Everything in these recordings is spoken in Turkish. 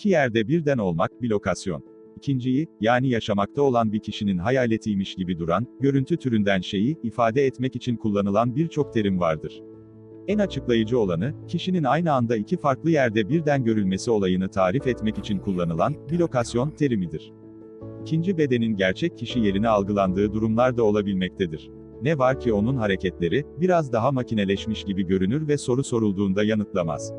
İki yerde birden olmak, bilokasyon. İkinciyi, yani yaşamakta olan bir kişinin hayaletiymiş gibi duran, görüntü türünden şeyi, ifade etmek için kullanılan birçok terim vardır. En açıklayıcı olanı, kişinin aynı anda iki farklı yerde birden görülmesi olayını tarif etmek için kullanılan, bilokasyon terimidir. İkinci bedenin gerçek kişi yerini algılandığı durumlar da olabilmektedir. Ne var ki onun hareketleri, biraz daha makineleşmiş gibi görünür ve soru sorulduğunda yanıtlamaz.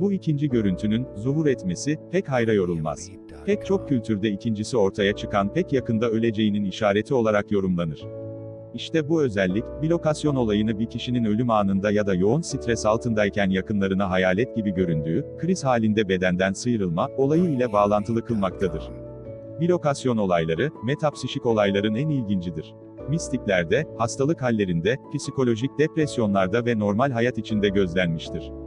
Bu ikinci görüntünün, zuhur etmesi, pek hayra yorulmaz. Pek çok kültürde ikincisi ortaya çıkan pek yakında öleceğinin işareti olarak yorumlanır. İşte bu özellik, bilokasyon olayını bir kişinin ölüm anında ya da yoğun stres altındayken yakınlarına hayalet gibi göründüğü, kriz halinde bedenden sıyrılma, olayı ile bağlantılı kılmaktadır. Bilokasyon olayları, metapsişik olayların en ilgincidir. Mistiklerde, hastalık hallerinde, psikolojik depresyonlarda ve normal hayat içinde gözlenmiştir.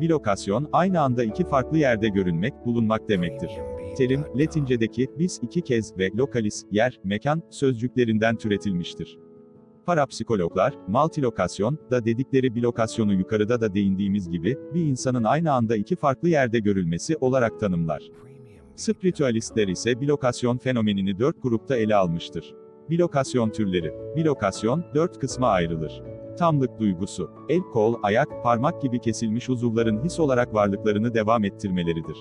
Bilokasyon, aynı anda iki farklı yerde görünmek, bulunmak demektir. Terim, Latincedeki, bis iki kez ve lokalis, yer, mekan, sözcüklerinden türetilmiştir. Parapsikologlar, multilokasyon, da dedikleri bilokasyonu yukarıda da değindiğimiz gibi, bir insanın aynı anda iki farklı yerde görülmesi olarak tanımlar. Spiritualistler ise bilokasyon fenomenini dört grupta ele almıştır. Bilokasyon türleri. Bilokasyon, dört kısma ayrılır. Tamlık duygusu. El, kol, ayak, parmak gibi kesilmiş uzuvların his olarak varlıklarını devam ettirmeleridir.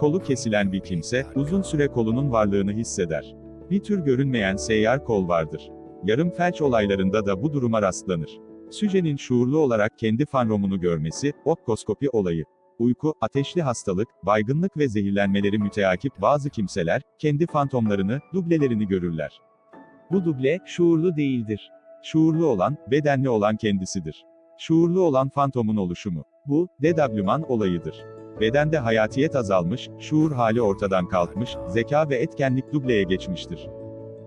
Kolu kesilen bir kimse, uzun süre kolunun varlığını hisseder. Bir tür görünmeyen seyyar kol vardır. Yarım felç olaylarında da bu duruma rastlanır. Sücenin şuurlu olarak kendi fanromunu görmesi, opkoskopi olayı. Uyku, ateşli hastalık, baygınlık ve zehirlenmeleri müteakip bazı kimseler, kendi fantomlarını, dublelerini görürler. Bu duble, şuurlu değildir. Şuurlu olan, bedenli olan kendisidir. Şuurlu olan fantomun oluşumu. Bu, dedabluman olayıdır. Bedende hayatiyet azalmış, şuur hali ortadan kalkmış, zeka ve etkenlik dubleye geçmiştir.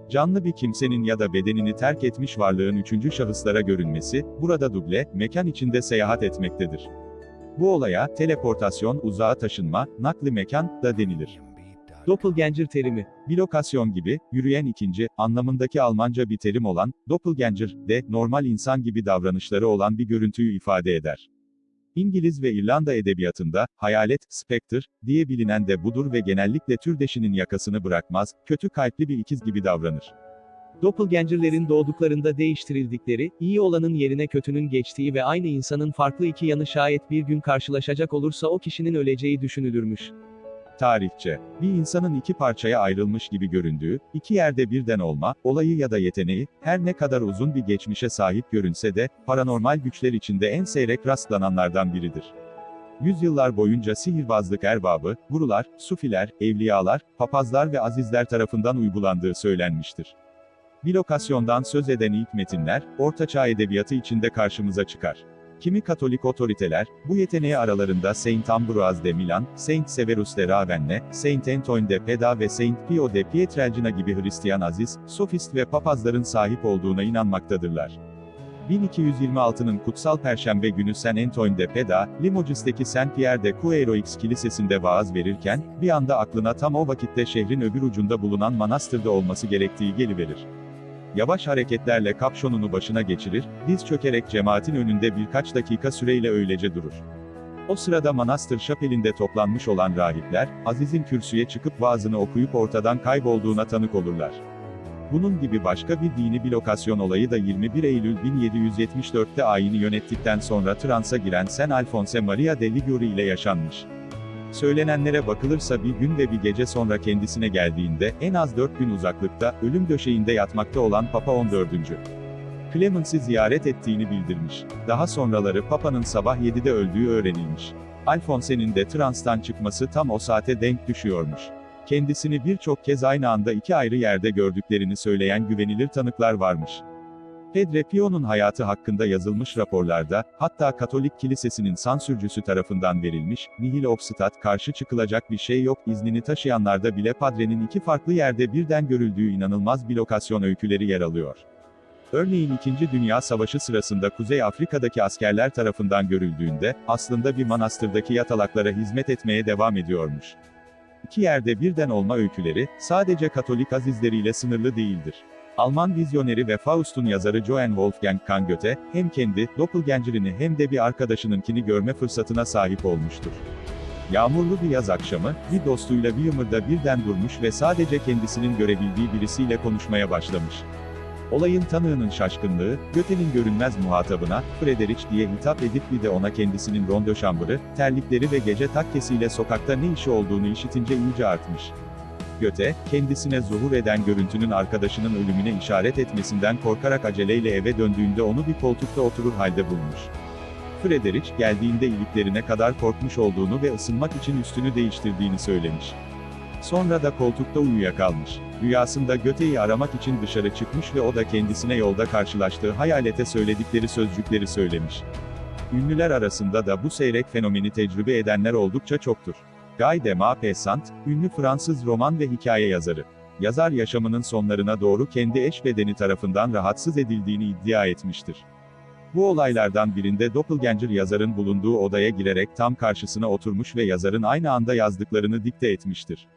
Canlı bir kimsenin ya da bedenini terk etmiş varlığın üçüncü şahıslara görünmesi, burada duble, mekan içinde seyahat etmektedir. Bu olaya, teleportasyon, uzağa taşınma, nakli mekan, da denilir. Doppelganger terimi. Bilokasyon gibi, yürüyen ikinci, anlamındaki Almanca bir terim olan, doppelganger, de, normal insan gibi davranışları olan bir görüntüyü ifade eder. İngiliz ve İrlanda edebiyatında, hayalet, spectre, diye bilinen de budur ve genellikle türdeşinin yakasını bırakmaz, kötü kalpli bir ikiz gibi davranır. Doppelgangerlerin doğduklarında değiştirildikleri, iyi olanın yerine kötünün geçtiği ve aynı insanın farklı iki yanı şayet bir gün karşılaşacak olursa o kişinin öleceği düşünülürmüş. Tarihçe, bir insanın iki parçaya ayrılmış gibi göründüğü, iki yerde birden olma, olayı ya da yeteneği, her ne kadar uzun bir geçmişe sahip görünse de, paranormal güçler içinde en seyrek rastlananlardan biridir. Yüzyıllar boyunca sihirbazlık erbabı, gurular, sufiler, evliyalar, papazlar ve azizler tarafından uygulandığı söylenmiştir. Bilokasyondan söz eden ilk metinler, Ortaçağ edebiyatı içinde karşımıza çıkar. Kimi Katolik otoriteler, bu yeteneği aralarında Saint Ambroise de Milan, Saint Severus de Ravenna, Saint Antoine de Peda ve Saint Pio de Pietrelcina gibi Hristiyan aziz, sofist ve papazların sahip olduğuna inanmaktadırlar. 1226'nın Kutsal Perşembe günü Saint Antoine de Peda, Limoges'teki Saint Pierre de Coueroix Kilisesi'nde vaaz verirken, bir anda aklına tam o vakitte şehrin öbür ucunda bulunan manastırda olması gerektiği geliverir. Yavaş hareketlerle kapşonunu başına geçirir, diz çökerek cemaatin önünde birkaç dakika süreyle öylece durur. O sırada manastır şapelinde toplanmış olan rahipler, Aziz'in kürsüye çıkıp vaazını okuyup ortadan kaybolduğuna tanık olurlar. Bunun gibi başka bir dini bilokasyon olayı da 21 Eylül 1774'te ayini yönettikten sonra transa giren San Alfonso Maria de Liguri ile yaşanmış. Söylenenlere bakılırsa bir gün ve bir gece sonra kendisine geldiğinde, en az 4 gün uzaklıkta, ölüm döşeğinde yatmakta olan Papa 14. Clemens'i ziyaret ettiğini bildirmiş. Daha sonraları Papa'nın sabah 7'de öldüğü öğrenilmiş. Alfonse'nin de transtan çıkması tam o saate denk düşüyormuş. Kendisini birçok kez aynı anda iki ayrı yerde gördüklerini söyleyen güvenilir tanıklar varmış. Pedre Pio'nun hayatı hakkında yazılmış raporlarda, hatta Katolik Kilisesi'nin sansürcüsü tarafından verilmiş, nihil obstat karşı çıkılacak bir şey yok iznini taşıyanlarda bile Padre'nin iki farklı yerde birden görüldüğü inanılmaz bir lokasyon öyküleri yer alıyor. Örneğin 2. Dünya Savaşı sırasında Kuzey Afrika'daki askerler tarafından görüldüğünde, aslında bir manastırdaki yatalaklara hizmet etmeye devam ediyormuş. İki yerde birden olma öyküleri, sadece Katolik azizleriyle sınırlı değildir. Alman vizyoneri ve Faust'un yazarı Johann Wolfgang kan Goethe, hem kendi, doppelganger'ini hem de bir arkadaşınınkini görme fırsatına sahip olmuştur. Yağmurlu bir yaz akşamı, bir dostuyla Wilmer'da birden durmuş ve sadece kendisinin görebildiği birisiyle konuşmaya başlamış. Olayın tanığının şaşkınlığı, Göte'nin görünmez muhatabına, Frederic diye hitap edip bir de ona kendisinin rondoşambırı, terlikleri ve gece takkesiyle sokakta ne işi olduğunu işitince iyice artmış. Göte, kendisine zuhur eden görüntünün arkadaşının ölümüne işaret etmesinden korkarak aceleyle eve döndüğünde onu bir koltukta oturur halde bulmuş. Frederic, geldiğinde iliklerine kadar korkmuş olduğunu ve ısınmak için üstünü değiştirdiğini söylemiş. Sonra da koltukta uyuyakalmış. Rüyasında Göte'yi aramak için dışarı çıkmış ve o da kendisine yolda karşılaştığı hayalete söyledikleri sözcükleri söylemiş. Ünlüler arasında da bu seyrek fenomeni tecrübe edenler oldukça çoktur. Guy de Maupassant, ünlü Fransız roman ve hikaye yazarı. Yazar yaşamının sonlarına doğru kendi eş bedeni tarafından rahatsız edildiğini iddia etmiştir. Bu olaylardan birinde Doppelganger yazarın bulunduğu odaya girerek tam karşısına oturmuş ve yazarın aynı anda yazdıklarını dikte etmiştir.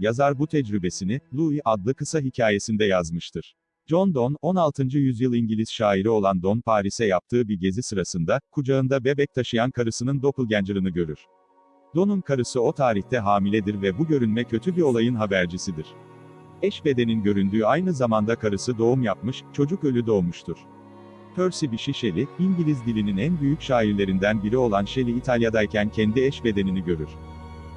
Yazar bu tecrübesini, Louis adlı kısa hikayesinde yazmıştır. John Donne, 16. yüzyıl İngiliz şairi olan Don Paris'e yaptığı bir gezi sırasında, kucağında bebek taşıyan karısının doppelganger'ını görür. Don'un karısı o tarihte hamiledir ve bu görünme kötü bir olayın habercisidir. Eş bedenin göründüğü aynı zamanda karısı doğum yapmış, çocuk ölü doğmuştur. Percy Bysshe Shelley, İngiliz dilinin en büyük şairlerinden biri olan Shelley İtalya'dayken kendi eş bedenini görür.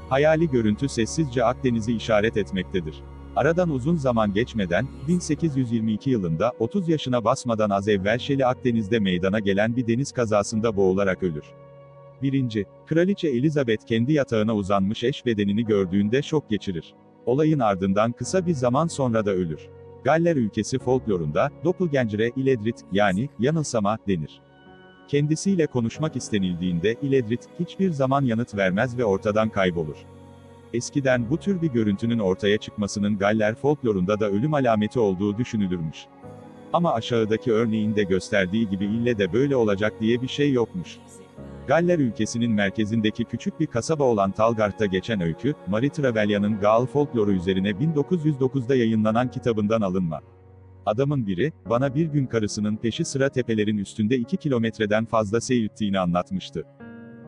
Hayali görüntü sessizce Akdeniz'i işaret etmektedir. Aradan uzun zaman geçmeden, 1822 yılında, 30 yaşına basmadan az evvel Shelley Akdeniz'de meydana gelen bir deniz kazasında boğularak ölür. 1. Kraliçe Elizabeth kendi yatağına uzanmış eş bedenini gördüğünde şok geçirir. Olayın ardından kısa bir zaman sonra da ölür. Galler ülkesi folklorunda, doppelganger'e iledrit, yani, yanılsama, denir. Kendisiyle konuşmak istenildiğinde, iledrit, hiçbir zaman yanıt vermez ve ortadan kaybolur. Eskiden bu tür bir görüntünün ortaya çıkmasının Galler folklorunda da ölüm alameti olduğu düşünülürmüş. Ama aşağıdaki örneğin de gösterdiği gibi ille de böyle olacak diye bir şey yokmuş. Galler ülkesinin merkezindeki küçük bir kasaba olan Talgart'ta geçen öykü, Marie Trevelyan'ın Gaal folkloru üzerine 1909'da yayınlanan kitabından alınma. Adamın biri, bana bir gün karısının peşi sıra tepelerin üstünde 2 kilometreden fazla seyirttiğini anlatmıştı.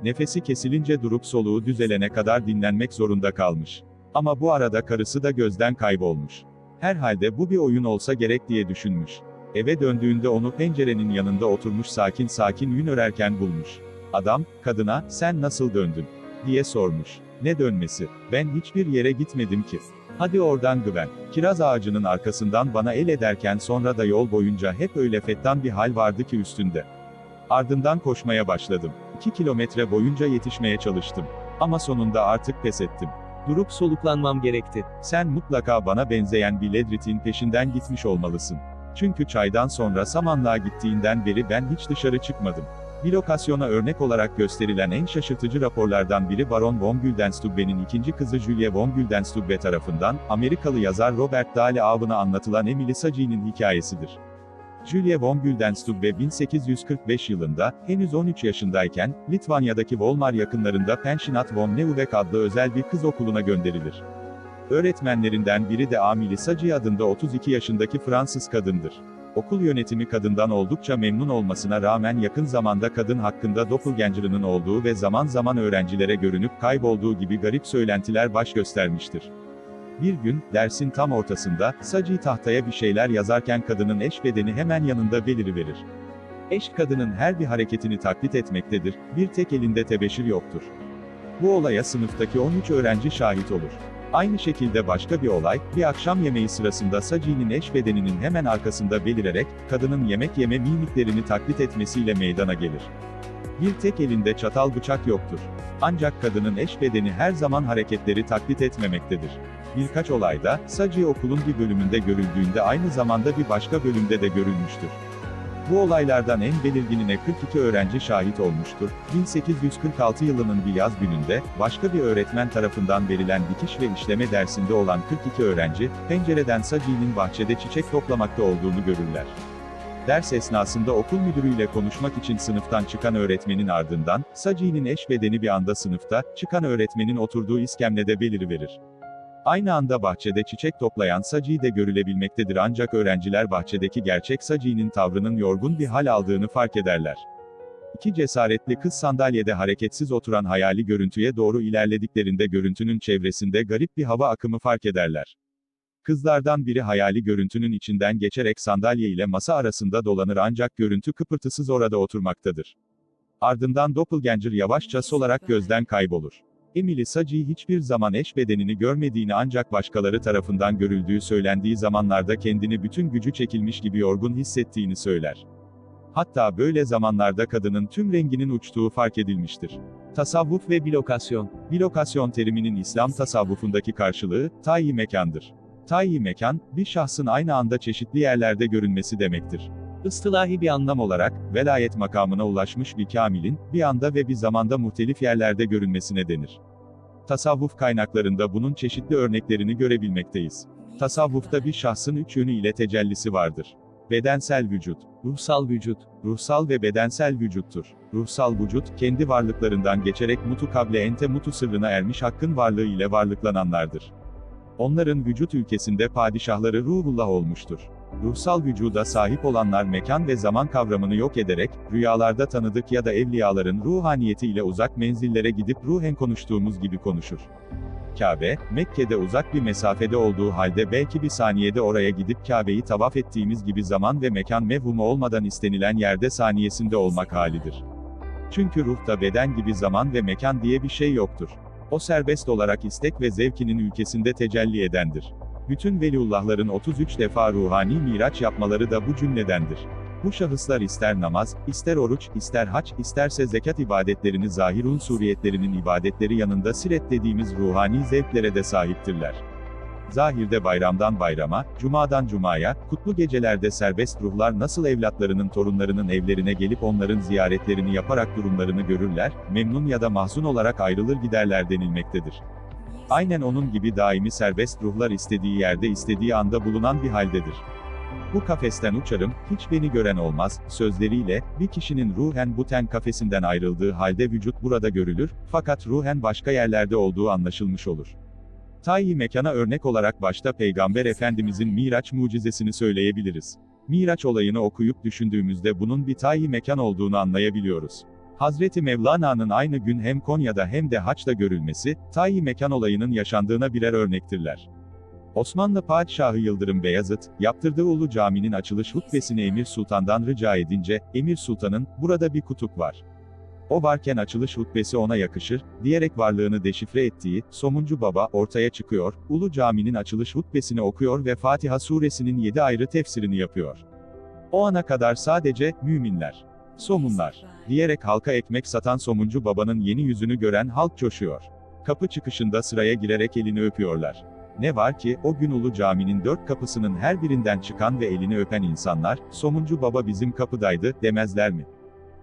Nefesi kesilince durup soluğu düzelene kadar dinlenmek zorunda kalmış. Ama bu arada karısı da gözden kaybolmuş. Herhalde bu bir oyun olsa gerek diye düşünmüş. Eve döndüğünde onu pencerenin yanında oturmuş sakin sakin yün örerken bulmuş. Adam, kadına, sen nasıl döndün? diye sormuş. Ne dönmesi? Ben hiçbir yere gitmedim ki. Hadi oradan güven. Kiraz ağacının arkasından bana el ederken sonra da yol boyunca hep öyle fettan bir hal vardı ki üstünde. Ardından koşmaya başladım. 2 kilometre boyunca yetişmeye çalıştım. Ama sonunda artık pes ettim. Durup soluklanmam gerekti. Sen mutlaka bana benzeyen bir ledritin peşinden gitmiş olmalısın. Çünkü çaydan sonra samanlığa gittiğinden beri ben hiç dışarı çıkmadım. Bir lokasyona örnek olarak gösterilen en şaşırtıcı raporlardan biri Baron von Güldenstubbe'nin ikinci kızı Julie von Güldenstubbe tarafından, Amerikalı yazar Robert Dahle avına anlatılan Emily Saji'nin hikayesidir. Julie von Güldenstubbe 1845 yılında, henüz 13 yaşındayken, Litvanya'daki Volmar yakınlarında Pensionat von Neuwek adlı özel bir kız okuluna gönderilir. Öğretmenlerinden biri de Amelie Saji adında 32 yaşındaki Fransız kadındır. Okul yönetimi kadından oldukça memnun olmasına rağmen yakın zamanda kadın hakkında doppelganger'ının olduğu ve zaman zaman öğrencilere görünüp kaybolduğu gibi garip söylentiler baş göstermiştir. Bir gün, dersin tam ortasında, Saci tahtaya bir şeyler yazarken kadının eş bedeni hemen yanında beliriverir. Eş kadının her bir hareketini taklit etmektedir, bir tek elinde tebeşir yoktur. Bu olaya sınıftaki 13 öğrenci şahit olur. Aynı şekilde başka bir olay, bir akşam yemeği sırasında Saci'nin eş bedeninin hemen arkasında belirerek, kadının yemek yeme mimiklerini taklit etmesiyle meydana gelir. Bir tek elinde çatal bıçak yoktur. Ancak kadının eş bedeni her zaman hareketleri taklit etmemektedir. Birkaç olayda, Saci okulun bir bölümünde görüldüğünde aynı zamanda bir başka bölümde de görülmüştür. Bu olaylardan en belirginine 42 öğrenci şahit olmuştur. 1846 yılının bir yaz gününde, başka bir öğretmen tarafından verilen dikiş ve işleme dersinde olan 42 öğrenci, pencereden Saci'nin bahçede çiçek toplamakta olduğunu görürler. Ders esnasında okul müdürüyle konuşmak için sınıftan çıkan öğretmenin ardından, Saci'nin eş bedeni bir anda sınıfta, çıkan öğretmenin oturduğu iskemlede beliriverir. Aynı anda bahçede çiçek toplayan Saci de görülebilmektedir ancak öğrenciler bahçedeki gerçek Saci'nin tavrının yorgun bir hal aldığını fark ederler. İki cesaretli kız sandalyede hareketsiz oturan hayali görüntüye doğru ilerlediklerinde görüntünün çevresinde garip bir hava akımı fark ederler. Kızlardan biri hayali görüntünün içinden geçerek sandalye ile masa arasında dolanır ancak görüntü kıpırtısız orada oturmaktadır. Ardından doppelganger yavaşça solarak gözden kaybolur. Emily Saci hiçbir zaman eş bedenini görmediğini ancak başkaları tarafından görüldüğü söylendiği zamanlarda kendini bütün gücü çekilmiş gibi yorgun hissettiğini söyler. Hatta böyle zamanlarda kadının tüm renginin uçtuğu fark edilmiştir. Tasavvuf ve bilokasyon. Bilokasyon teriminin İslam tasavvufundaki karşılığı, tayyi mekandır. Tayyi mekan, bir şahsın aynı anda çeşitli yerlerde görünmesi demektir. Istilahi bir anlam olarak, velayet makamına ulaşmış bir kamilin, bir anda ve bir zamanda muhtelif yerlerde görünmesine denir. Tasavvuf kaynaklarında bunun çeşitli örneklerini görebilmekteyiz. Tasavvufta bir şahsın üç yönü ile tecellisi vardır. Bedensel vücut, ruhsal vücut. ruhsal ve bedensel vücuttur. Ruhsal vücut, kendi varlıklarından geçerek mutu kable ente mutu sırrına ermiş hakkın varlığı ile varlıklananlardır. Onların vücut ülkesinde padişahları ruhullah olmuştur. Ruhsal vücuda sahip olanlar mekan ve zaman kavramını yok ederek, rüyalarda tanıdık ya da evliyaların ruhaniyeti ile uzak menzillere gidip ruhen konuştuğumuz gibi konuşur. Kabe, Mekke'de uzak bir mesafede olduğu halde belki bir saniyede oraya gidip Kabe'yi tavaf ettiğimiz gibi zaman ve mekan mevhumu olmadan istenilen yerde saniyesinde olmak halidir. Çünkü ruhta beden gibi zaman ve mekan diye bir şey yoktur. O serbest olarak istek ve zevkinin ülkesinde tecelli edendir. Bütün veliullahların 33 defa ruhani miraç yapmaları da bu cümledendir. Bu şahıslar ister namaz, ister oruç, ister haç, isterse zekat ibadetlerini zahirun suriyetlerinin ibadetleri yanında siret dediğimiz ruhani zevklere de sahiptirler. Zahirde bayramdan bayrama, cumadan cumaya, kutlu gecelerde serbest ruhlar nasıl evlatlarının torunlarının evlerine gelip onların ziyaretlerini yaparak durumlarını görürler, memnun ya da mahzun olarak ayrılır giderler denilmektedir. Aynen onun gibi daimi serbest ruhlar istediği yerde istediği anda bulunan bir haldedir. Bu kafesten uçarım, hiç beni gören olmaz, sözleriyle, bir kişinin ruhen bu ten kafesinden ayrıldığı halde vücut burada görülür, fakat ruhen başka yerlerde olduğu anlaşılmış olur. Tayyi mekana örnek olarak başta Peygamber Efendimizin Miraç mucizesini söyleyebiliriz. Miraç olayını okuyup düşündüğümüzde bunun bir tayyi mekan olduğunu anlayabiliyoruz. Hazreti Mevlana'nın aynı gün hem Konya'da hem de Haç'ta görülmesi, tayyi mekan olayının yaşandığına birer örnektirler. Osmanlı Padişahı Yıldırım Beyazıt, yaptırdığı Ulu Cami'nin açılış hutbesini Emir Sultan'dan rica edince, Emir Sultan'ın, burada bir kutup var. O varken açılış hutbesi ona yakışır, diyerek varlığını deşifre ettiği, Somuncu Baba, ortaya çıkıyor, Ulu Cami'nin açılış hutbesini okuyor ve Fatiha suresinin 7 ayrı tefsirini yapıyor. O ana kadar sadece, müminler, somunlar, diyerek halka ekmek satan Somuncu Baba'nın yeni yüzünü gören halk coşuyor. Kapı çıkışında sıraya girerek elini öpüyorlar. Ne var ki, o gün Ulu Cami'nin dört kapısının her birinden çıkan ve elini öpen insanlar, Somuncu Baba bizim kapıdaydı, demezler mi?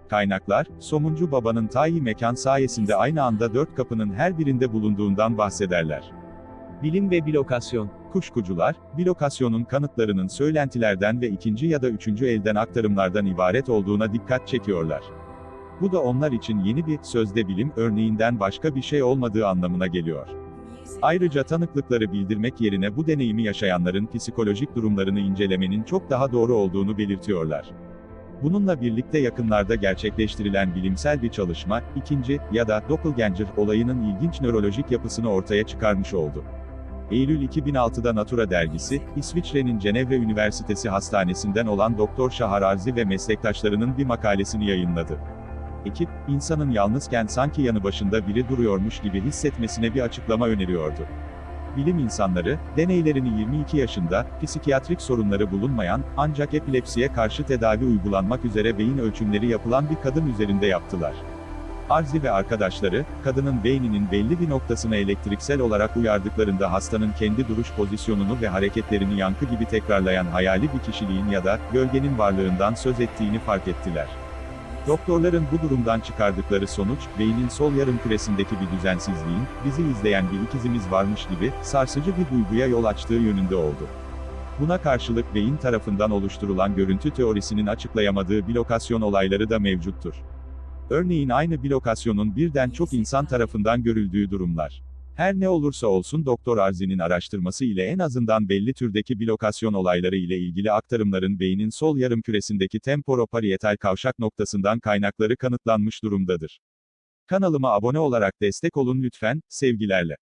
Kaynaklar, Somuncu Baba'nın tayyi mekan sayesinde aynı anda dört kapının her birinde bulunduğundan bahsederler. Bilim ve bilokasyon. Kuşkucular, bilokasyonun kanıtlarının söylentilerden ve ikinci ya da üçüncü elden aktarımlardan ibaret olduğuna dikkat çekiyorlar. Bu da onlar için yeni bir, sözde bilim, örneğinden başka bir şey olmadığı anlamına geliyor. Ayrıca tanıklıkları bildirmek yerine bu deneyimi yaşayanların psikolojik durumlarını incelemenin çok daha doğru olduğunu belirtiyorlar. Bununla birlikte yakınlarda gerçekleştirilen bilimsel bir çalışma, ikinci ya da doppelganger olayının ilginç nörolojik yapısını ortaya çıkarmış oldu. Eylül 2006'da Natura dergisi, İsviçre'nin Cenevre Üniversitesi Hastanesi'nden olan Doktor Şahar Arzi ve meslektaşlarının bir makalesini yayınladı. Ekip, insanın yalnızken sanki yanı başında biri duruyormuş gibi hissetmesine bir açıklama öneriyordu. Bilim insanları, deneylerini 22 yaşında, psikiyatrik sorunları bulunmayan, ancak epilepsiye karşı tedavi uygulanmak üzere beyin ölçümleri yapılan bir kadın üzerinde yaptılar. Arzi ve arkadaşları, kadının beyninin belli bir noktasına elektriksel olarak uyardıklarında hastanın kendi duruş pozisyonunu ve hareketlerini yankı gibi tekrarlayan hayali bir kişiliğin ya da, gölgenin varlığından söz ettiğini fark ettiler. Doktorların bu durumdan çıkardıkları sonuç, beynin sol yarım küresindeki bir düzensizliğin, bizi izleyen bir ikizimiz varmış gibi, sarsıcı bir duyguya yol açtığı yönünde oldu. Buna karşılık beyin tarafından oluşturulan görüntü teorisinin açıklayamadığı bilokasyon olayları da mevcuttur. Örneğin aynı bilokasyonun birden çok insan tarafından görüldüğü durumlar. Her ne olursa olsun Doktor Arzi'nin araştırması ile en azından belli türdeki bilokasyon olayları ile ilgili aktarımların beynin sol yarımküresindeki temporoparietal kavşak noktasından kaynakları kanıtlanmış durumdadır. Kanalıma abone olarak destek olun lütfen, sevgilerle.